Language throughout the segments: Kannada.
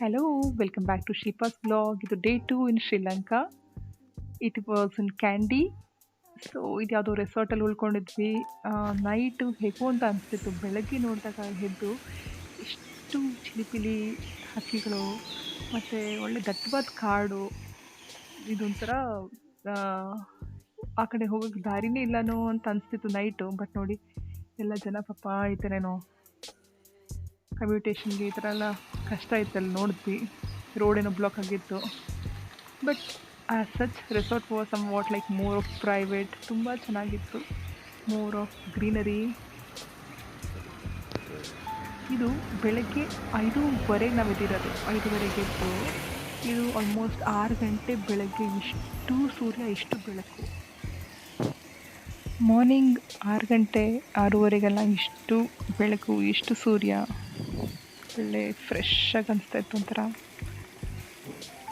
Hello, welcome back to Shipa's blog ಇದು day two in Sri Lanka it was in Kandy so ಇದು ಯಾವುದೋ ರೆಸಾರ್ಟಲ್ಲಿ ಉಳ್ಕೊಂಡಿದ್ವಿ. ನೈಟು ಹೇಗೋ ಅಂತ ಅನಿಸ್ತಿತ್ತು. ಬೆಳಗ್ಗೆ ನೋಡಿದಾಗ ಎದ್ದು ಎಷ್ಟು ಚಿಲಿಪಿಲಿ ಹಕ್ಕಿಗಳು ಮತ್ತು ಒಳ್ಳೆ ದಟ್ಟವಾದ ಕಾಡು ಇದೊಂಥರ ಆ, ಕಡೆ ಹೋಗೋಕ್ಕೆ ದಾರಿನೇ ಇಲ್ಲನೋ ಅಂತ ಅನಿಸ್ತಿತ್ತು ನೈಟು ಬಟ್ ನೋಡಿ ಎಲ್ಲ ಜನ ಪಾಪ ಥರನೋ ಕಮ್ಯೂಟೇಷನ್ಗೆ ಈ ಥರ ಎಲ್ಲ ಕಷ್ಟ ಇತ್ತಲ್ಲಿ ನೋಡಿದ್ವಿ. ರೋಡ್ ಏನೋ ಬ್ಲಾಕ್ ಆಗಿತ್ತು. ಬಟ್ ಆ such resort was some like more of private ತುಂಬ ಚೆನ್ನಾಗಿತ್ತು. ಮೋರ್ ಆಫ್ ಗ್ರೀನರಿ ಇದು ಬೆಳಗ್ಗೆ ಐದೂವರೆಗೆ ನಾವು ಎದ್ದಿರೋದು ಐದೂವರೆಗೆ ಎದ್ದು ಇದು ಆಲ್ಮೋಸ್ಟ್ ಆರು ಗಂಟೆ ಬೆಳಗ್ಗೆ ಇಷ್ಟು ಸೂರ್ಯ, ಇಷ್ಟು ಬೆಳಕು. ಮಾರ್ನಿಂಗ್ ಆರು ಗಂಟೆ ಆರೂವರೆಗೆಲ್ಲ ಇಷ್ಟು ಬೆಳಕು, ಇಷ್ಟು ಸೂರ್ಯ. ಒಳ್ಳೆ ಫ್ರೆಶ್ ಆಗಿ ಅನಿಸ್ತಾ ಇತ್ತು ಒಂಥರ.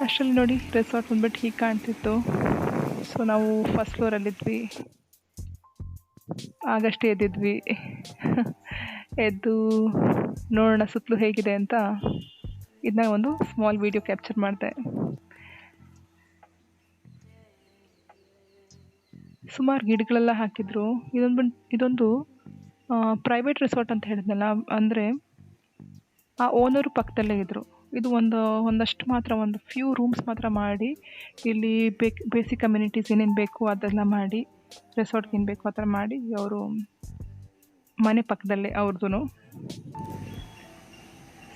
ಅಷ್ಟರಲ್ಲಿ ನೋಡಿ ರೆಸಾರ್ಟ್ ಬಂದ್ಬಿಟ್ಟು ಹೀಗೆ ಕಾಣ್ತಿತ್ತು. ಸೊ ನಾವು ಫಸ್ಟ್ ಫ್ಲೋರಲ್ಲಿದ್ವಿ ಆಗಷ್ಟೇ ಎದ್ದಿದ್ವಿ. ಎದ್ದು ನೋಡೋಣ ಸುತ್ತಲೂ ಹೇಗಿದೆ ಅಂತ ಇದನ್ನ ಒಂದು ಸ್ಮಾಲ್ ವಿಡಿಯೋ ಕ್ಯಾಪ್ಚರ್ ಮಾಡಿದೆ. ಸುಮಾರು ಗಿಡಗಳೆಲ್ಲ ಹಾಕಿದ್ರು. ಇದೊಂದು ಇದೊಂದು ಪ್ರೈವೇಟ್ ರೆಸಾರ್ಟ್ ಅಂತ ಹೇಳಿದ್ನಲ್ಲ, ಅಂದರೆ ಆ ಓನರು ಪಕ್ಕದಲ್ಲೇ ಇದ್ದರು ಇದು ಒಂದು, ಒಂದಷ್ಟು ಮಾತ್ರ ಒಂದು ಫ್ಯೂ ರೂಮ್ಸ್ ಮಾತ್ರ ಮಾಡಿ, ಇಲ್ಲಿ ಬೇಕ್ ಬೇಸಿಕ್ ಕಮ್ಯುನಿಟೀಸ್ ಏನೇನು ಬೇಕು ಅದೆಲ್ಲ ಮಾಡಿ ರೆಸಾರ್ಟ್ಗೆ ಏನು ಬೇಕು ಆ ಥರ ಮಾಡಿ ಅವರು ಮನೆ ಪಕ್ಕದಲ್ಲೇ ಅವ್ರದ್ದು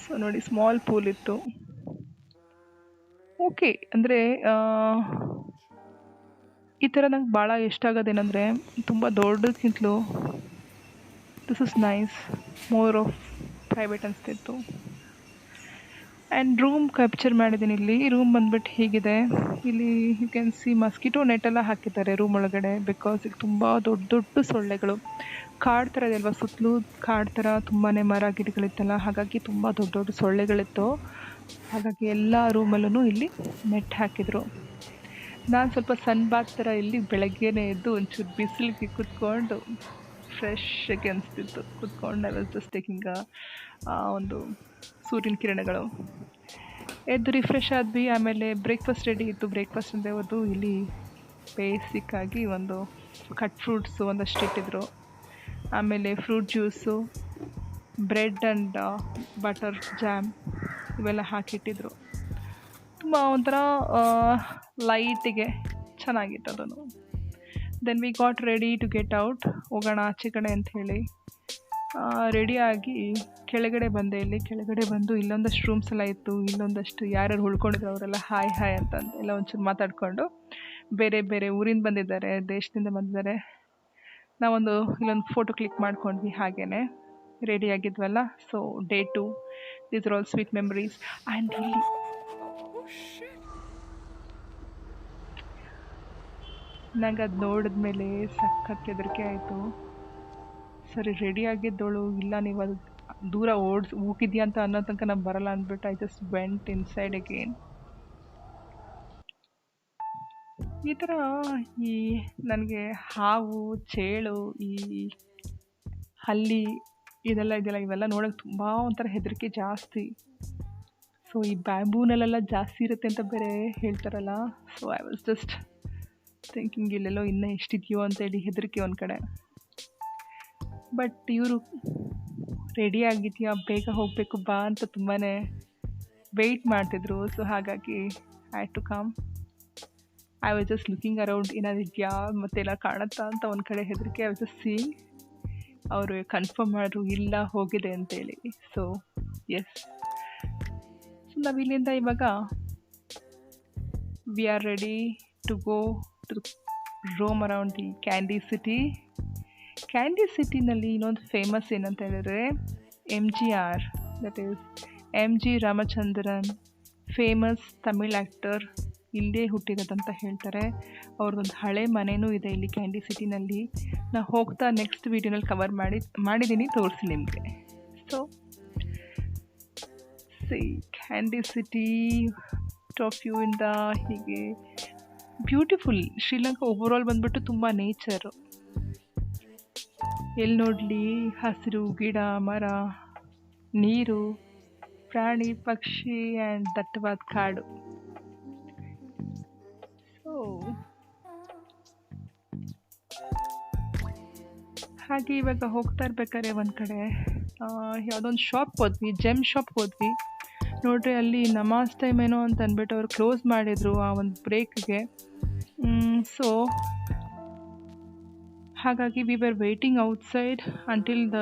ಸೊ ನೋಡಿ ಸ್ಮಾಲ್ ಪೂಲ್ ಇತ್ತು. ಓಕೆ ಅಂದರೆ ಈ ಥರ ನಂಗೆ ಭಾಳ ಇಷ್ಟ ಆಗೋದೇನೆಂದರೆ, ತುಂಬ ದೊಡ್ಡಕ್ಕಿಂತಲೂ this is nice more of private ಅನಿಸ್ತಿತ್ತು. ಆ್ಯಂಡ್ ರೂಮ್ ಕ್ಯಾಪ್ಚರ್ ಮಾಡಿದ್ದೀನಿ ಇಲ್ಲಿ. ರೂಮ್ ಬಂದ್ಬಿಟ್ಟು ಹೀಗಿದೆ. ಇಲ್ಲಿ ಯು ಕ್ಯಾನ್ ಸಿ ಮಸ್ಕಿಟೋ ನೆಟ್ಟೆಲ್ಲ ಹಾಕಿದ್ದಾರೆ ರೂಮ್ ಒಳಗಡೆ ಬಿಕಾಸ್ ಈಗ ತುಂಬ ದೊಡ್ಡ ದೊಡ್ಡ ಸೊಳ್ಳೆಗಳು. ಕಾಡು ಥರ ಇದೆ ಅಲ್ವಾ? ಸುತ್ತಲೂ ಕಾಡು ಥರ ತುಂಬಾ ಮರ ಗಿಡಗಳಿತ್ತಲ್ಲ? ಹಾಗಾಗಿ ತುಂಬ ದೊಡ್ಡ ದೊಡ್ಡ ಸೊಳ್ಳೆಗಳಿತ್ತು. ಹಾಗಾಗಿ ಎಲ್ಲ ರೂಮಲ್ಲೂ ಇಲ್ಲಿ ನೆಟ್ ಹಾಕಿದರು. ನಾನು ಸ್ವಲ್ಪ ಸನ್ ಬಾತ್ ಥರ ಇಲ್ಲಿ ಬೆಳಗ್ಗೆನೇ ಎದ್ದು ಒಂಚೂರು ಬಿಸಿಲಿಗೆ ಕುತ್ಕೊಂಡು ಫ್ರೆಶ್ ಆಗಿ ಅನಿಸ್ತಿತ್ತು ಕುತ್ಕೊಂಡು ಐ ವಾಸ್ ಜಸ್ಟ್ ಟೇಕಿಂಗ್ ಒಂದು ಸೂರ್ಯನ ಕಿರಣಗಳು. ಎದ್ದು ರಿಫ್ರೆಶ್ ಆದ್ವಿ, ಆಮೇಲೆ ಬ್ರೇಕ್ಫಾಸ್ಟ್ ರೆಡಿ ಇತ್ತು. ಬ್ರೇಕ್ಫಾಸ್ಟ್ ಅಂದರೆ ಅದು ಇಲ್ಲಿ ಬೇಸಿಕ್ಕಾಗಿ ಒಂದು ಕಟ್ ಫ್ರೂಟ್ಸು ಒಂದಷ್ಟು ಇಟ್ಟಿದ್ರು. ಆಮೇಲೆ fruit juice bread and butter jam ಇವೆಲ್ಲ ಹಾಕಿಟ್ಟಿದ್ರು. ತುಂಬ ಒಂಥರ ಲೈಟಿಗೆ ಚೆನ್ನಾಗಿತ್ತು ಅದನ್ನು. Then we got ready to get out ಹೋಗೋಣ ಆಚೆ ಕಡೆ ಅಂತ ಹೇಳಿ. ರೆಡಿಯಾಗಿ ಕೆಳಗಡೆ ಬಂದೆ. ಇಲ್ಲಿ ಕೆಳಗಡೆ ಬಂದು ಇಲ್ಲೊಂದಷ್ಟು ರೂಮ್ಸ್ ಎಲ್ಲ ಇತ್ತು. ಇಲ್ಲೊಂದಷ್ಟು ಯಾರ್ಯಾರು ಉಳ್ಕೊಂಡಿದ್ರು ಅವರೆಲ್ಲ ಹಾಯ್ ಹಾಯ್ ಅಂತ ಎಲ್ಲ ಒಂಚೂರು ಮಾತಾಡಿಕೊಂಡು ಬೇರೆ ಬೇರೆ ಊರಿಂದ ಬಂದಿದ್ದಾರೆ, ದೇಶದಿಂದ ಬಂದಿದ್ದಾರೆ. ನಾವೊಂದು ಇಲ್ಲೊಂದು ಫೋಟೋ ಕ್ಲಿಕ್ ಮಾಡ್ಕೊಂಡ್ವಿ ಹಾಗೇ ready ಆಗಿದ್ವಲ್ಲ. So day two these are all sweet memories and ನಂಗೆ ಅದು ನೋಡಿದ್ಮೇಲೆ ಸಖತ್ ಹೆದರಿಕೆ ಆಯಿತು. ಸರಿ ರೆಡಿ ಆಗಿದ್ದೋಳು, ಇಲ್ಲ ನೀವು ಅದು ದೂರ ಓಡಿಸಿ ಹೋಗಿದ್ಯಾ ಅಂತ ಅನ್ನೋ ತನಕ ನಾನು ಬರಲ್ಲ ಅಂದ್ಬಿಟ್ಟು I just went inside again ಈ ಥರ ಈ ನನಗೆ ಹಾವು, ಚೇಳು, ಈ ಹಲ್ಲಿ ಇದೆಲ್ಲ ಇದೆಲ್ಲ ಇವೆಲ್ಲ ನೋಡೋಕೆ ತುಂಬ ಒಂಥರ ಹೆದರಿಕೆ ಜಾಸ್ತಿ. ಸೊ ಈ ಬ್ಯಾಂಬೂನಲ್ಲೆಲ್ಲ ಜಾಸ್ತಿ ಇರುತ್ತೆ ಅಂತ ಬೇರೆ ಹೇಳ್ತಾರಲ್ಲ so I was just thinking ಇಲ್ಲೆಲ್ಲೋ ಇನ್ನೂ ಎಷ್ಟಿದೆಯೋ ಅಂತೇಳಿ ಹೆದರಿಕೆ ಒಂದು ಕಡೆ. ಬಟ್ ಇವರು ರೆಡಿ ಆಗಿದೆಯಾ, ಬೇಗ ಹೋಗಬೇಕು, ಬಾ ಅಂತ ತುಂಬಾ ವೆಯ್ಟ್ ಮಾಡ್ತಿದ್ರು. ಸೊ ಹಾಗಾಗಿ I to come I was just looking around ಏನಾದ್ರು ಇದೆಯಾ, ಮತ್ತೆಲ್ಲ ಕಾಣುತ್ತಾ ಅಂತ ಒಂದು ಕಡೆ ಹೆದರಿಕೆ ಐ ವಾಸ್ ಜಸ್ಟ್ ಸೀಯಿಂಗ್ ಅವರು ಕನ್ಫರ್ಮ್ ಮಾಡಿದ್ರು ಇಲ್ಲ, ಹೋಗಿದೆ ಅಂತೇಳಿ ಸೊ ಎಸ್ ಸೊ ನಾವು ಇಲ್ಲಿಂದ ಇವಾಗ we are ready to go to roam around the Kandy city Kandy ಸಿಟಿನಲ್ಲಿ ಇನ್ನೊಂದು ಫೇಮಸ್ ಏನಂತ ಹೇಳಿದ್ರೆ M G R that is M G Ramachandran famous Tamil actor ಇಲ್ಲೇ ಹುಟ್ಟಿರೋದಂತ ಹೇಳ್ತಾರೆ. ಅವ್ರದ್ದೊಂದು ಹಳೆ ಮನೆಯೂ ಇದೆ ಇಲ್ಲಿ ಕ್ಯಾಂಡಿ ಸಿಟಿನಲ್ಲಿ ನಾನು ಹೋಗ್ತಾ ನೆಕ್ಸ್ಟ್ ವೀಡಿಯೋನಲ್ಲಿ ಕವರ್ ಮಾಡಿ ಮಾಡಿದ್ದೀನಿ ತೋರಿಸಿ ನಿಮಗೆ. So see Kandy city top ಇಂದ ಹೀಗೆ ಬ್ಯೂಟಿಫುಲ್ ಶ್ರೀಲಂಕಾ ಓವರಾಲ್ ಬಂದ್ಬಿಟ್ಟು ತುಂಬ ನೇಚರು ಎಲ್ಲಿ ನೋಡಲಿ? ಹಸಿರು, ಗಿಡ, ಮರ, ನೀರು, ಪ್ರಾಣಿ, ಪಕ್ಷಿ ಆ್ಯಂಡ್ ದಟ್ಟವಾದ ಕಾಡು. ಸೊ ಹಾಗೆ ಇವಾಗ ಹೋಗ್ತಾ ಇರ್ಬೇಕಾದ್ರೆ ಒಂದು ಕಡೆ ಯಾವುದೊಂದು ಶಾಪ್ ಹೋದ್ವಿ ಜೆಮ್ ಶಾಪ್ ಹೋದ್ವಿ. ನೋಡ್ರಿ ಅಲ್ಲಿ ನಮಾಜ್ ಟೈಮ್ ಏನೋ ಅಂತ ಅಂದ್ಬಿಟ್ಟು ಅವ್ರು ಕ್ಲೋಸ್ ಮಾಡಿದರು ಆ ಒಂದು ಬ್ರೇಕ್ಗೆ ಸೊ ಹಾಗಾಗಿ we were waiting outside until the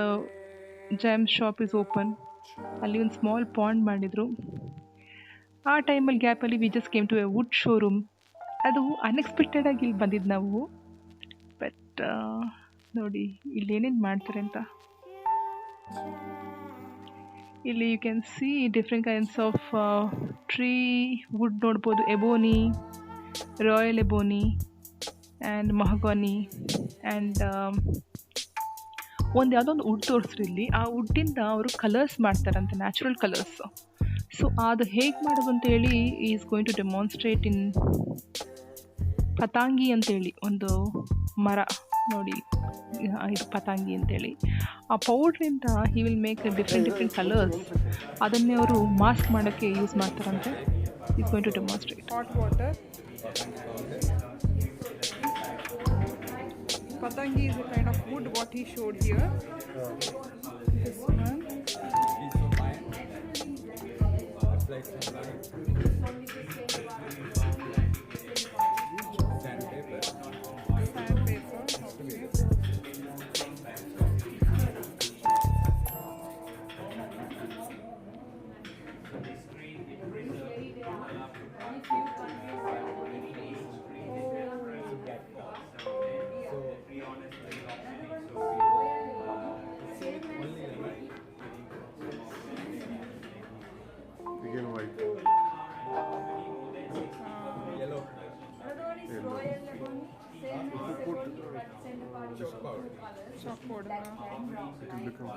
gem shop is open ಅಲ್ಲಿ ಒಂದು ಸ್ಮಾಲ್ ಪಾಂಡ್ ಮಾಡಿದರು. ಆ ಟೈಮಲ್ಲಿ ಗ್ಯಾಪಲ್ಲಿ we just came to a wood showroom ಅದು ಅನ್ಎಕ್ಸ್ಪೆಕ್ಟೆಡಾಗಿ ಇಲ್ಲಿ ಬಂದಿದ್ದು ನಾವು. ಬಟ್ ನೋಡಿ, ಇಲ್ಲಿ ಏನೇನು ಮಾಡ್ತಾರೆ ಅಂತ. ಇಲ್ಲಿ you can see different kinds of tree wood ನೋಡ್ಬೋದು ebony royal ebony and mahogany and ಒಂದು ಯಾವುದೋ ಒಂದು ವುಡ್ ತೋರಿಸ್ರಿ ಇಲ್ಲಿ. ಆ ವುಡ್ಡಿಂದ ಅವರು ಕಲರ್ಸ್ ಮಾಡ್ತಾರಂತೆ ನ್ಯಾಚುರಲ್ ಕಲರ್ಸ್ ಸೊ ಅದು ಹೇಗೆ ಮಾಡೋದು ಅಂತೇಳಿ is going to demonstrate in Patangi ಅಂತೇಳಿ, ಒಂದು ಮರ ನೋಡಿ ಇದು ಪತಾಂಗಿ ಅಂತೇಳಿ. ಆ ಪೌಡ್ರಿಂದ he will make different different colours ಅದನ್ನೇ ಅವರು ಮಾಸ್ಕ್ ಮಾಡೋಕ್ಕೆ ಯೂಸ್ ಮಾಡ್ತಾರಂತೆ. Is going to demonstrate hot water. Patangi is a kind of wood what he showed here. This one.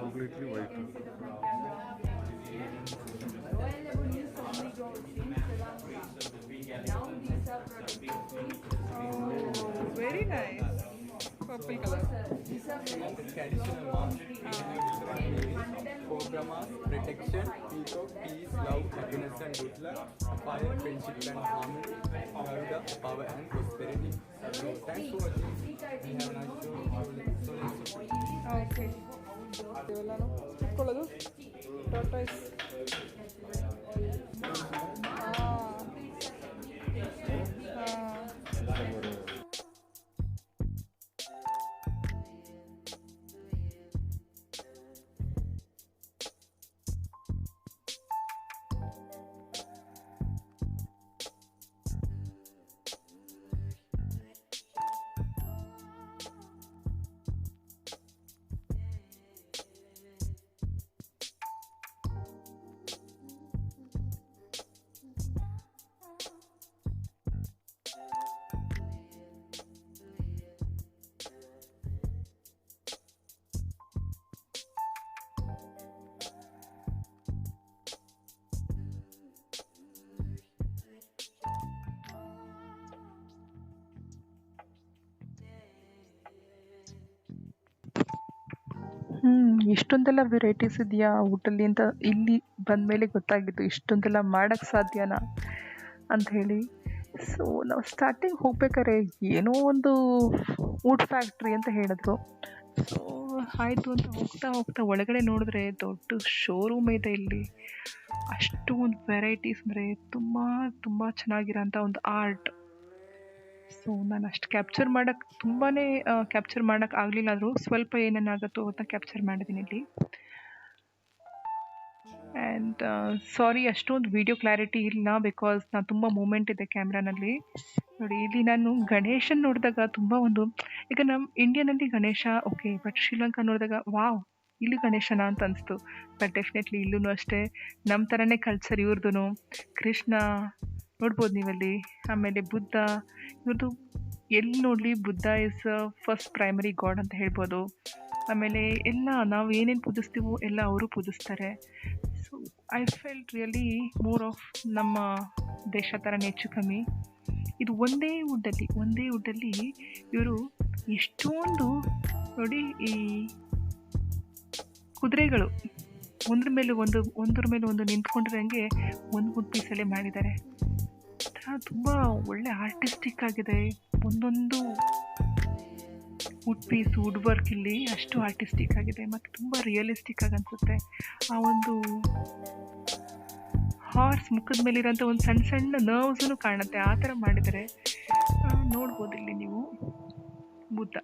Completely white. Oh, very nice. Purple color. Traditional mask. Cobra mask, protection, peacock, peace, love, happiness and good luck, fire, friendship and harmony, Garuda, power and prosperity. So thanks for watching. We have a nice show. So let's see. Okay ಇಷ್ಟೊಂದೆಲ್ಲ ವೆರೈಟೀಸ್ ಇದೆಯಾ ಊಟಲ್ಲಿ ಅಂತ ಇಲ್ಲಿ ಬಂದಮೇಲೆ ಗೊತ್ತಾಗಿತ್ತು ಇಷ್ಟೊಂದೆಲ್ಲ ಮಾಡೋಕ್ಕೆ ಸಾಧ್ಯನಾ ಅಂತ ಹೇಳಿ. ಸೊ ನಾವು ಸ್ಟಾರ್ಟಿಂಗ್ ಹೋಗ್ಬೇಕಾದ್ರೆ ಏನೋ ಒಂದು ವುಡ್ ಫ್ಯಾಕ್ಟ್ರಿ ಅಂತ ಹೇಳಿದ್ರು. ಸೊ ಆಯಿತು ಅಂತ ಹೋಗ್ತಾ ಹೋಗ್ತಾ ಒಳಗಡೆ ನೋಡಿದ್ರೆ ದೊಡ್ಡ ಶೋರೂಮ್ ಇದೆ ಇಲ್ಲಿ. ಅಷ್ಟು ಒಂದು ವೆರೈಟೀಸ್ ಅಂದರೆ ತುಂಬ ತುಂಬ ಚೆನ್ನಾಗಿರೋಂಥ ಒಂದು ಆರ್ಟ್ ಸೊ ನಾನು ಅಷ್ಟು ಕ್ಯಾಪ್ಚರ್ ಮಾಡೋಕ್ಕೆ ತುಂಬಾ ಕ್ಯಾಪ್ಚರ್ ಮಾಡೋಕ್ಕೆ ಆಗಲಿಲ್ಲ ಆದರೂ ಸ್ವಲ್ಪ ಏನೇನಾಗುತ್ತೋ ಅಂತ ಕ್ಯಾಪ್ಚರ್ ಮಾಡಿದ್ದೀನಿ ಇಲ್ಲಿ. ಆ್ಯಂಡ್ ಸಾರಿ ಅಷ್ಟೊಂದು ವಿಡಿಯೋ ಕ್ಲಾರಿಟಿ ಇಲ್ಲ ಬಿಕಾಸ್ ನಾನು ತುಂಬ ಮೂಮೆಂಟ್ ಇದೆ ಕ್ಯಾಮ್ರಾನಲ್ಲಿ ನೋಡಿ, ಇಲ್ಲಿ ನಾನು ಗಣೇಶನ್ ನೋಡಿದಾಗ ತುಂಬ ಒಂದು, ಈಗ ನಮ್ಮ ಇಂಡಿಯಾನಲ್ಲಿ ಗಣೇಶ ಓಕೆ ಬಟ್ ಶ್ರೀಲಂಕಾ ನೋಡಿದಾಗ ವಾವ್ ಇಲ್ಲಿ ಗಣೇಶನ ಅಂತ ಅನಿಸ್ತು. ಬಟ್ ಡೆಫಿನೆಟ್ಲಿ ಇಲ್ಲೂ ಅಷ್ಟೇ. ನಮ್ಮ ಥರನೇ ಕಲ್ಚರ್ ಇವ್ರದ್ದು ಕೃಷ್ಣ ನೋಡ್ಬೋದು ನೀವಲ್ಲಿ. ಆಮೇಲೆ ಬುದ್ಧ. ಇವ್ರದ್ದು ಎಲ್ಲಿ ನೋಡಲಿ Buddha is first primary god ಅಂತ ಹೇಳ್ಬೋದು. ಆಮೇಲೆ ಎಲ್ಲ ನಾವು ಏನೇನು ಪೂಜಿಸ್ತೀವೋ ಎಲ್ಲ ಅವರು ಪೂಜಿಸ್ತಾರೆ. So I felt really more of ನಮ್ಮ ದೇಶ ಥರನೇ ಹೆಚ್ಚು ಕಮ್ಮಿ. ಇದು ಒಂದೇ ವುಡ್ಡಲ್ಲಿ ಒಂದೇ ವುಡ್ಡಲ್ಲಿ ಇವರು ಎಷ್ಟೊಂದು ನೋಡಿ ಈ ಕುದುರೆಗಳು ಒಂದ್ರ ಮೇಲೆ ಒಂದು, ಒಂದ್ರ ಮೇಲೆ ಒಂದು ನಿಂತ್ಕೊಂಡಿರಂಗೆ ಒಂದು ಒಂದು ಪೀಸಲ್ಲೇ ಮಾಡಿದ್ದಾರೆ. ತುಂಬ ಒಳ್ಳೆ ಆರ್ಟಿಸ್ಟಿಕ್ ಆಗಿದೆ. ಒಂದೊಂದು ವುಡ್ ಪೀಸ್ ವುಡ್ ವರ್ಕ್ ಇಲ್ಲಿ ಅಷ್ಟು ಆರ್ಟಿಸ್ಟಿಕ್ ಆಗಿದೆ. ಮತ್ತು ತುಂಬ ರಿಯಲಿಸ್ಟಿಕ್ ಆಗಿ ಅನಿಸುತ್ತೆ. ಆ ಒಂದು ಹಾರ್ಸ್ ಮುಖದ ಮೇಲಿರೋಂಥ ಒಂದು ಸಣ್ಣ ಸಣ್ಣ ನರ್ವ್ಸೂ ಕಾಣುತ್ತೆ. ಆ ಥರ ಮಾಡಿದರೆ ನೋಡ್ಬೋದು ಇಲ್ಲಿ ನೀವು ಬುದ್ಧ.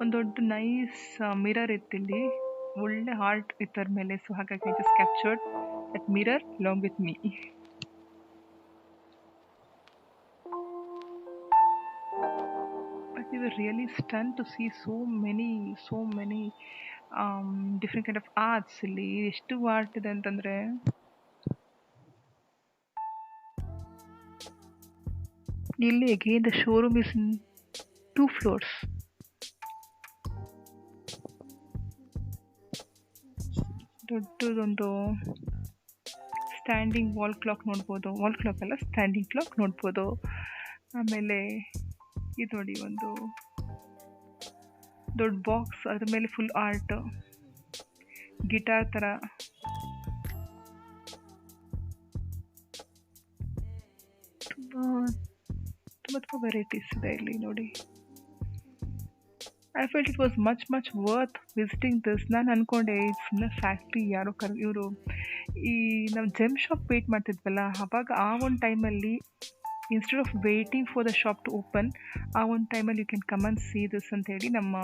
ಒಂದು ದೊಡ್ಡ ನೈಸ್ ಮಿರರ್ ಇತ್ತು ಇಲ್ಲಿ. ಒಳ್ಳೆ ಹಾರ್ಟ್ ಇತ್ತರ ಮೇಲೆ ಸೊ ಹಾಗಾಗಿ I just captured that mirror long with me we were really stunned to see so many so many um, different kind of arts ಇಲ್ಲಿ. ಎಷ್ಟು ಆರ್ಟ್ ಇದೆ ಅಂತಂದರೆ ಇಲ್ಲಿ again the showroom is in two floors ದೊಡ್ಡದೊಂದು ಸ್ಟ್ಯಾಂಡಿಂಗ್ ವಾಲ್ ಕ್ಲಾಕ್ ನೋಡ್ಬೋದು. ವಾಲ್ ಕ್ಲಾಕ್ ಅಲ್ಲ ಸ್ಟ್ಯಾಂಡಿಂಗ್ ಕ್ಲಾಕ್ ನೋಡ್ಬೋದು. ಆಮೇಲೆ ಇದು ನೋಡಿ ಒಂದು ದೊಡ್ಡ ಬಾಕ್ಸ್ ಅದ್ರ ಮೇಲೆ ಫುಲ್ ಆರ್ಟ್ ಗಿಟಾರ್ ಥರ ತುಂಬ ತುಂಬ ತುಂಬ ವೆರೈಟೀಸ್ ಇದೆ ಇಲ್ಲಿ ನೋಡಿ. I felt it was much much worth visiting this ನಾನು ಅಂದ್ಕೊಂಡೆ ಸುಮ್ಮನೆ ಫ್ಯಾಕ್ಟ್ರಿ ಯಾರೋ ಕರ್, ಇವರು ಈ ನಾವು ಜೆಮ್ ಶಾಪ್ ವೇಟ್ ಮಾಡ್ತಿದ್ವಲ್ಲ, ಅವಾಗ ಆ ಒಂದು ಟೈಮಲ್ಲಿ instead of waiting for the shop to open ಆ ಒಂದು ಟೈಮಲ್ಲಿ you can come on see this ಅಂತ ಹೇಳಿ ನಮ್ಮ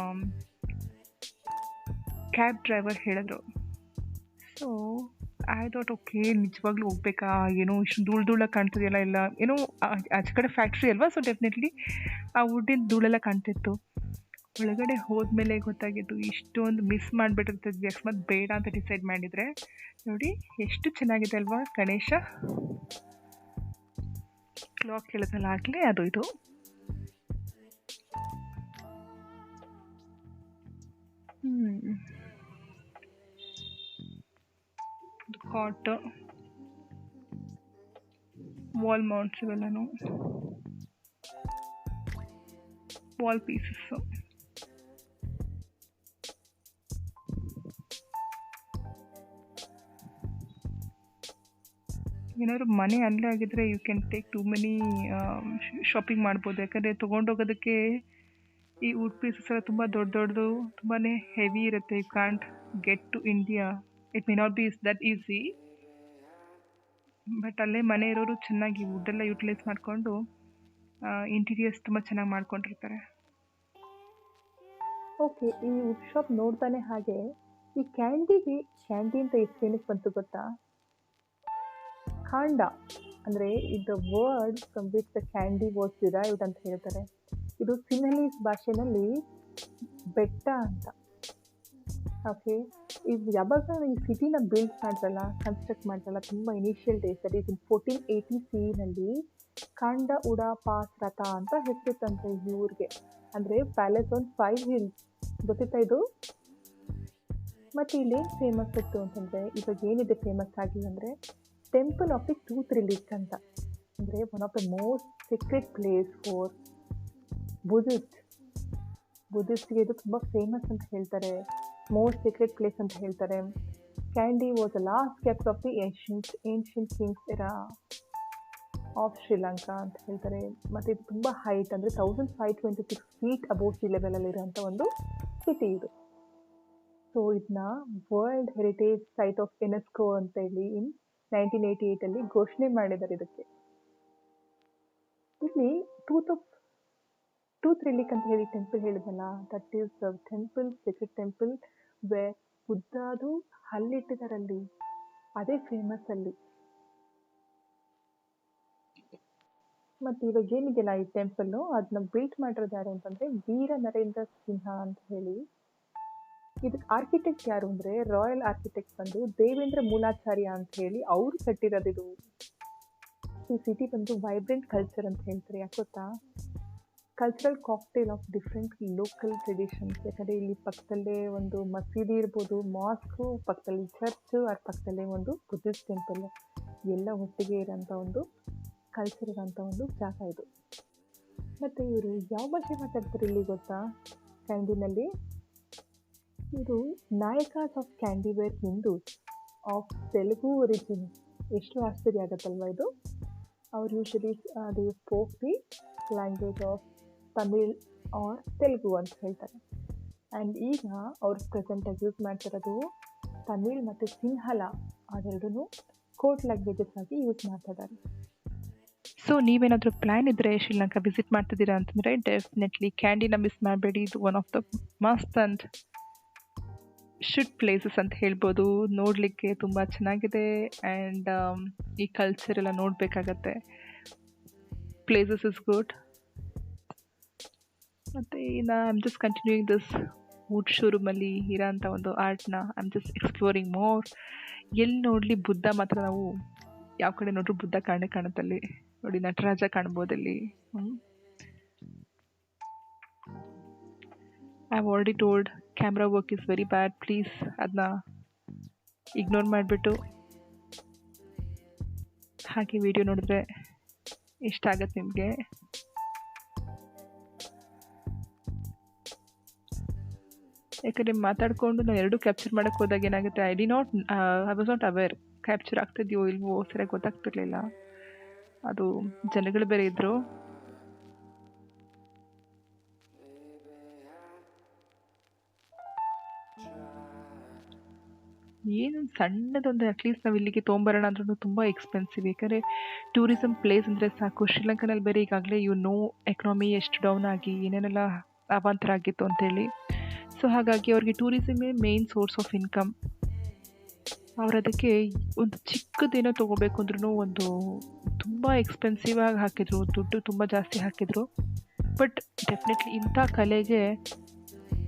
ಕ್ಯಾಬ್ ಡ್ರೈವರ್ ಹೇಳಿದ್ರು. ಸೊ ಐ ಥಾಟ್ ಓಕೆ ನಿಜವಾಗ್ಲೂ ಹೋಗ್ಬೇಕಾ? ಏನೋ ಇಷ್ಟು ಧೂಳು ಧೂಳ ಕಾಣ್ತಿದೆಯಲ್ಲ, ಇಲ್ಲ, ಏನೋ ಆಚೆ ಕಡೆ ಫ್ಯಾಕ್ಟ್ರಿ ಅಲ್ವಾ? ಸೊ ಡೆಫಿನೆಟ್ಲಿ ಆ ವುಡ್ಡಿನ ಧೂಳೆಲ್ಲ ಕಾಣ್ತಿತ್ತು. ಒಳಗಡೆ ಹೋದ್ಮೇಲೆ ಗೊತ್ತಾಗಿದ್ದು ಇಷ್ಟೊಂದು ಮಿಸ್ ಮಾಡಿಬಿಟ್ಟಿರ್ತಿದ್ವಿ ಅಕಸ್ಮಾತ್ ಬೇಡ ಅಂತ ಡಿಸೈಡ್ ಮಾಡಿದರೆ. ನೋಡಿ, ಎಷ್ಟು ಚೆನ್ನಾಗಿದೆ ಅಲ್ವಾ ಗಣೇಶ? ಕ್ಲಾಕ್ ಹೇಳಿದ್ನಲ್ಲ ಆಗಲೇ ಅದು ಇದು. ಕಾಟ್ ವಾಲ್ ಮೌಂಟ್ಸ್ ಇವೆಲ್ಲನೂ. ವಾಲ್ ಪೀಸಸ್ಸು ಏನಾದ್ರು ಮನೆ ಅಲ್ಲೇ ಆಗಿದ್ರೆ you can take to many shopping ಮಾಡ್ಬೋದು. ಯಾಕಂದರೆ ತೊಗೊಂಡೋಗೋದಕ್ಕೆ ಈ ವುಡ್ ಪೀಸಸ್ ಎಲ್ಲ ತುಂಬ ದೊಡ್ಡ ದೊಡ್ಡದು ತುಂಬಾ ಹೆವಿ ಇರುತ್ತೆ. You can't get to India it may not be is that easy but ಅಲ್ಲೇ ಮನೆ ಇರೋರು ಚೆನ್ನಾಗಿ ವುಡ್ಡೆಲ್ಲ ಯುಟಿಲೈಸ್ ಮಾಡಿಕೊಂಡು ಇಂಟೀರಿಯರ್ಸ್ ತುಂಬ ಚೆನ್ನಾಗಿ ಮಾಡ್ಕೊಂಡಿರ್ತಾರೆ. ಓಕೆ ಈ ವುಡ್ ಶಾಪ್ ನೋಡ್ತಾನೆ ಹಾಗೆ, ಈ ಕ್ಯಾಂಡಿಗೆ ಕ್ಯಾಂಡಿ ಅಂತ ಎಷ್ಟು ಏನಕ್ಕೆ ಬಂತು ಗೊತ್ತಾ? ಖಾಂಡ. ಅಂದರೆ the word from which the Kandy was derived ಅಂತ ಹೇಳ್ತಾರೆ. ಇದು ಸಿನಲೀಸ್ ಭಾಷೆನಲ್ಲಿ ಬೆಟ್ಟ ಅಂತ. ಓಕೆ ಇದು ಯಾವಾಗ ಈ ಸಿಟಿನ ಬಿಲ್ಡ್ ಮಾಡಿದ್ರಲ್ಲ ಕನ್ಸ್ಟ್ರಕ್ಟ್ ಮಾಡಿದ್ರಲ್ಲ ತುಂಬ initial days that is in fourteen eighty ಸಿನಲ್ಲಿ Kanda ಉಡ, pass, ರಥ ಅಂತ ಹೆಸರಿತ್ತಂತೆ ಈ ಊರಿಗೆ. ಅಂದರೆ ಪ್ಯಾಲೇಸ್ ಒಂದು ಫೈವ್ ಹಿಲ್ಸ್ ಗೊತ್ತಿತ್ತಾ ಇದು? ಮತ್ತು ಇಲ್ಲೇನು ಫೇಮಸ್ ಇತ್ತು ಅಂತಂದರೆ, ಇವಾಗ ಏನಿದೆ ಫೇಮಸ್ ಆಗಿ ಅಂದರೆ temple of the tooth relic ಅಂತ. ಅಂದರೆ one of the most secret place for Buddhist ಬುದ್ಧಿಸ್ಟ್ಗೆ ಇದು ತುಂಬ ಫೇಮಸ್ ಅಂತ ಹೇಳ್ತಾರೆ. ಮೋಸ್ಟ್ ಸೀಕ್ರೆಟ್ ಪ್ಲೇಸ್ ಅಂತ ಹೇಳ್ತಾರೆ. Kandy was the last kept of the ancient ancient kings era of Sri Lanka ಅಂತ ಹೇಳ್ತಾರೆ. ಮತ್ತು ಇದು ತುಂಬ ಹೈಟ್ ಅಂದರೆ thousand five twenty six feet above sea ಲೆವೆಲಲ್ಲಿರೋಂಥ ಒಂದು ಸಿಟಿ ಇದು. ಸೊ ಇದನ್ನ world heritage site of UNESCO ಅಂತ ಹೇಳಿ ಇನ್ ನೈನ್ಟೀನ್ ಏಯ್ಟಿ ಏಯ್ಟಲ್ಲಿ ಘೋಷಣೆ ಮಾಡಿದ್ದಾರೆ ಇದಕ್ಕೆ. ಇಲ್ಲಿ ಟೂತ್ ಆಫ್ ಟೂತ್ ರಿಲಿಕ್ ಅಂತ ಹೇಳಿ ಟೆಂಪಲ್ ಹೇಳಿದಲ್ಲ that is temple secret temple where ಬುದ್ಧದು ಹಲ್ಲಿಟ್ಟಿದಾರಲ್ಲಿ, ಅದೇ ಫೇಮಸ್ ಅಲ್ಲಿ. ಮತ್ತೆ ಇವಾಗ ಏನಿದೆಯಲ್ಲ ಈ ಟೆಂಪಲ್ ಅದನ್ನ ಬಿಲ್ಟ್ ಮಾಡಿರೋದು ಯಾರು ಅಂತಂದ್ರೆ ವೀರ ನರೇಂದ್ರ ಸಿನ್ಹಾ ಅಂತ ಹೇಳಿ. ಇದಕ್ಕೆ ಆರ್ಕಿಟೆಕ್ಟ್ ಯಾರು ಅಂದರೆ ರಾಯಲ್ ಆರ್ಕಿಟೆಕ್ಟ್ ಬಂದು ದೇವೇಂದ್ರ ಮೂಲಾಚಾರ್ಯ ಅಂತ ಹೇಳಿ ಅವರು ಕಟ್ಟಿರೋದು ಈ ಸಿಟಿ ಬಂದು ವೈಬ್ರೆಂಟ್ ಕಲ್ಚರ್ ಅಂತ ಹೇಳ್ತಾರೆ, ಯಾಕೆ ಗೊತ್ತಾ? Cultural cocktail of different local traditions ಯಾಕಂದರೆ ಇಲ್ಲಿ ಪಕ್ಕದಲ್ಲೇ ಒಂದು ಮಸೀದಿ ಇರ್ಬೋದು ಮಾಸ್ಕು ಪಕ್ಕದಲ್ಲಿ ಚರ್ಚ್ ಅದ್ರ ಪಕ್ಕದಲ್ಲೇ ಒಂದು ಬುದ್ಧಿಸ್ಟ್ ಟೆಂಪಲ್ ಎಲ್ಲ ಒಟ್ಟಿಗೆ ಇರೋಂಥ ಒಂದು ಕಲ್ಚರ್ ಇರೋಂಥ ಒಂದು ಜಾಗ ಇದು. ಮತ್ತು ಇವರು ಯಾವ ಭಾಷೆ ಮಾತಾಡ್ತಾರೆ ಇಲ್ಲಿ ಗೊತ್ತಾ? ಕ್ಯಾಂಡಿನಲ್ಲಿ ಇದು Nayakas of Kandy were Hindus of Telugu origin ಎಷ್ಟು ಆಶ್ಚರ್ಯ ಆಗುತ್ತಲ್ವ ಇದು? ಅವ್ರು ಯೂಶಲಿ ಅದು spoke the language of Tamil or Telugu ಅಂತ ಹೇಳ್ತಾರೆ. ಆ್ಯಂಡ್ ಈಗ ಅವ್ರು ಪ್ರೆಸೆಂಟಾಗಿ ಯೂಸ್ ಮಾಡ್ತಿರೋದು ತಮಿಳ್ ಮತ್ತು ಸಿಂಹಲ ಅದೆರಡೂ ಕೋರ್ಟ್ ಲ್ಯಾಂಗ್ವೇಜಸ್ ಆಗಿ ಯೂಸ್ ಮಾಡ್ತಾ ಇದ್ದಾರೆ. ಸೊ ನೀವೇನಾದರೂ ಪ್ಲ್ಯಾನ್ ಇದ್ದರೆ ಶ್ರೀಲಂಕಾ ವಿಸಿಟ್ ಮಾಡ್ತಿದ್ದೀರಾ ಅಂತಂದರೆ ಡೆಫಿನೆಟ್ಲಿ ಕ್ಯಾಂಡಿನ ಮಿಸ್ ಮಾಡಬೇಡಿ. ಇದು one of the must and should places ಅಂತ ಹೇಳ್ಬೋದು, ನೋಡಲಿಕ್ಕೆ ತುಂಬ ಚೆನ್ನಾಗಿದೆ ಆ್ಯಂಡ್ ಈ ಕಲ್ಚರ್ ಎಲ್ಲ ನೋಡಬೇಕಾಗತ್ತೆ. ಪ್ಲೇಸಸ್ ಇಸ್ ಗುಡ್ ಮತ್ತು ಇನ್ನು I am just continuing this wood ಶೋರೂಮಲ್ಲಿ ಇರೋಂಥ ಒಂದು ಆರ್ಟ್ನ I am just exploring more ಎಲ್ಲಿ ನೋಡಲಿ ಬುದ್ಧ ಮಾತ್ರ ನಾವು ಯಾವ ಕಡೆ ನೋಡ್ರೂ ಬುದ್ಧ ಕಾಣೆ ಕಾಣುತ್ತಲ್ಲಿ ನೋಡಿ Nataraja ಕಾಣ್ಬೋದಲ್ಲಿ I have already told camera work is very bad please ಅದನ್ನ ಇಗ್ನೋರ್ ಮಾಡಿಬಿಟ್ಟು ಹಾಗೆ ವಿಡಿಯೋ ನೋಡಿದ್ರೆ ಇಷ್ಟ ಆಗತ್ತೆ ನಿಮಗೆ. ಯಾಕಂದರೆ ಮಾತಾಡಿಕೊಂಡು ನಾನು ಎರಡೂ ಕ್ಯಾಪ್ಚರ್ ಮಾಡೋಕ್ಕೆ ಹೋದಾಗ ಏನಾಗುತ್ತೆ I did not I was not aware capture ಆಗ್ತಿದೆಯೋ ಇಲ್ವೋ ಸರಿಯಾಗಿ ಗೊತ್ತಾಗ್ತಿರ್ಲಿಲ್ಲ. ಅದು ಜನಗಳು ಬೇರೆ ಇದ್ದರು ಏನು ಸಣ್ಣದೊಂದು ಅಟ್ಲೀಸ್ಟ್ ನಾವು ಇಲ್ಲಿಗೆ ತೊಗೊಂಬರೋಣ ಅಂದ್ರೂ ತುಂಬ ಎಕ್ಸ್ಪೆನ್ಸಿವ್ ಯಾಕಂದರೆ ಟೂರಿಸಮ್ ಪ್ಲೇಸ್ ಅಂದರೆ ಸಾಕು. ಶ್ರೀಲಂಕಾನಲ್ಲಿ ಬೇರೆ ಈಗಾಗಲೇ ಯು ನೋ ಎಕನಾಮಿ ಎಷ್ಟು ಡೌನ್ ಆಗಿ, ಏನೇನೆಲ್ಲ ಅವಾಂತರ ಆಗಿತ್ತು ಅಂತೇಳಿ. ಸೊ ಹಾಗಾಗಿ ಅವ್ರಿಗೆ ಟೂರಿಸಮೇ ಮೇನ್ ಸೋರ್ಸ್ ಆಫ್ ಇನ್ಕಮ್ ಅವ್ರು ಅದಕ್ಕೆ ಒಂದು ಚಿಕ್ಕದೇನೋ ತೊಗೋಬೇಕು ಅಂದ್ರೂ ಒಂದು ತುಂಬ ಎಕ್ಸ್ಪೆನ್ಸಿವ್ ಆಗಿ ಹಾಕಿದ್ರು. ದುಡ್ಡು ತುಂಬ ಜಾಸ್ತಿ ಹಾಕಿದ್ರು. ಬಟ್ ಡೆಫಿನೆಟ್ಲಿ ಇಂಥ ಕಲೆಗೆ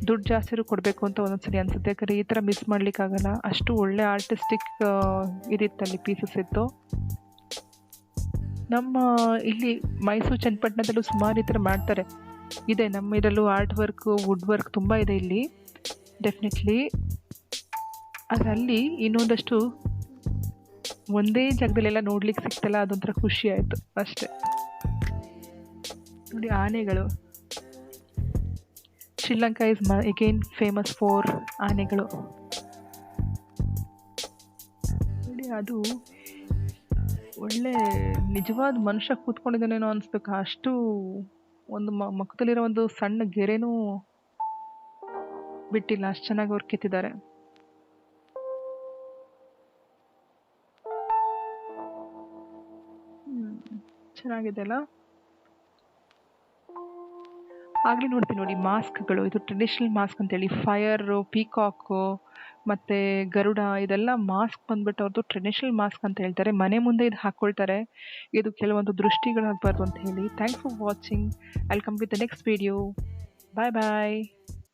ದುಡ್ಡು ಜಾಸ್ತಿ ಕೊಡಬೇಕು ಅಂತ ಒಂದೊಂದ್ಸರಿ ಅನಿಸುತ್ತೆ. ಯಾಕಂದರೆ ಈ ಥರ ಮಿಸ್ ಮಾಡಲಿಕ್ಕಾಗಲ್ಲ. ಅಷ್ಟು ಒಳ್ಳೆ ಆರ್ಟಿಸ್ಟಿಕ್ ಇದಿತ್ತಲ್ಲಿ ಪೀಸಸ್ ಇತ್ತು. ನಮ್ಮ ಇಲ್ಲಿ ಮೈಸೂರು ಚನ್ನಪಟ್ಟಣದಲ್ಲೂ ಸುಮಾರು ಈ ಥರ ಮಾಡ್ತಾರೆ. ಇದೆ, ನಮ್ಮ ಇದರಲ್ಲೂ ಆರ್ಟ್ ವರ್ಕ್ ವುಡ್ ವರ್ಕ್ ತುಂಬ ಇದೆ ಇಲ್ಲಿ. ಡೆಫಿನೆಟ್ಲಿ ಅದರಲ್ಲಿ ಇನ್ನೊಂದಷ್ಟು ಒಂದೇ ಜಾಗದಲ್ಲೆಲ್ಲ ನೋಡ್ಲಿಕ್ಕೆ ಸಿಕ್ತಲ್ಲ ಅದೊಂಥರ ಖುಷಿ ಆಯಿತು ಅಷ್ಟೆ. ನೋಡಿ ಆನೆಗಳು. ಶ್ರೀಲಂಕಾ ಇಸ್ ಮ ಎಗೇನ್ ಫೇಮಸ್ ಫಾರ್ ಆನೆಗಳು. ನೋಡಿ, ಅದು ಒಳ್ಳೆ ನಿಜವಾದ ಮನುಷ್ಯ ಕೂತ್ಕೊಂಡಿದ್ದಾನೇನೋ ಅನಿಸ್ಬೇಕು. ಅಷ್ಟು ಒಂದು ಮಕ್ಕದಲ್ಲಿರೋ ಒಂದು ಸಣ್ಣ ಗೆರೆನೂ ಬಿಟ್ಟಿಲ್ಲ. ಅಷ್ಟು ಚೆನ್ನಾಗಿ ಅವ್ರು ಕೆತ್ತಿದ್ದಾರೆ. ಚೆನ್ನಾಗಿದೆ ಅಲ್ಲ? ಆಗಲೇ ನೋಡ್ತೀವಿ ನೋಡಿ ಮಾಸ್ಕ್ಗಳು, ಇದು ಟ್ರೆಡಿಷ್ನಲ್ ಮಾಸ್ಕ್ ಅಂತೇಳಿ ಫೈರು ಪೀಕಾಕು ಮತ್ತು ಗರುಡ, ಇದೆಲ್ಲ ಮಾಸ್ಕ್ ಬಂದ್ಬಿಟ್ಟು ಅವ್ರದ್ದು ಟ್ರೆಡಿಷ್ನಲ್ ಮಾಸ್ಕ್ ಅಂತ ಹೇಳ್ತಾರೆ. ಮನೆ ಮುಂದೆ ಇದು ಹಾಕ್ಕೊಳ್ತಾರೆ ಇದು ಕೆಲವೊಂದು ದೃಷ್ಟಿಗಳಾಗಬಾರ್ದು ಅಂತ ಹೇಳಿ. Thanks for watching welcome come with the next video bye bye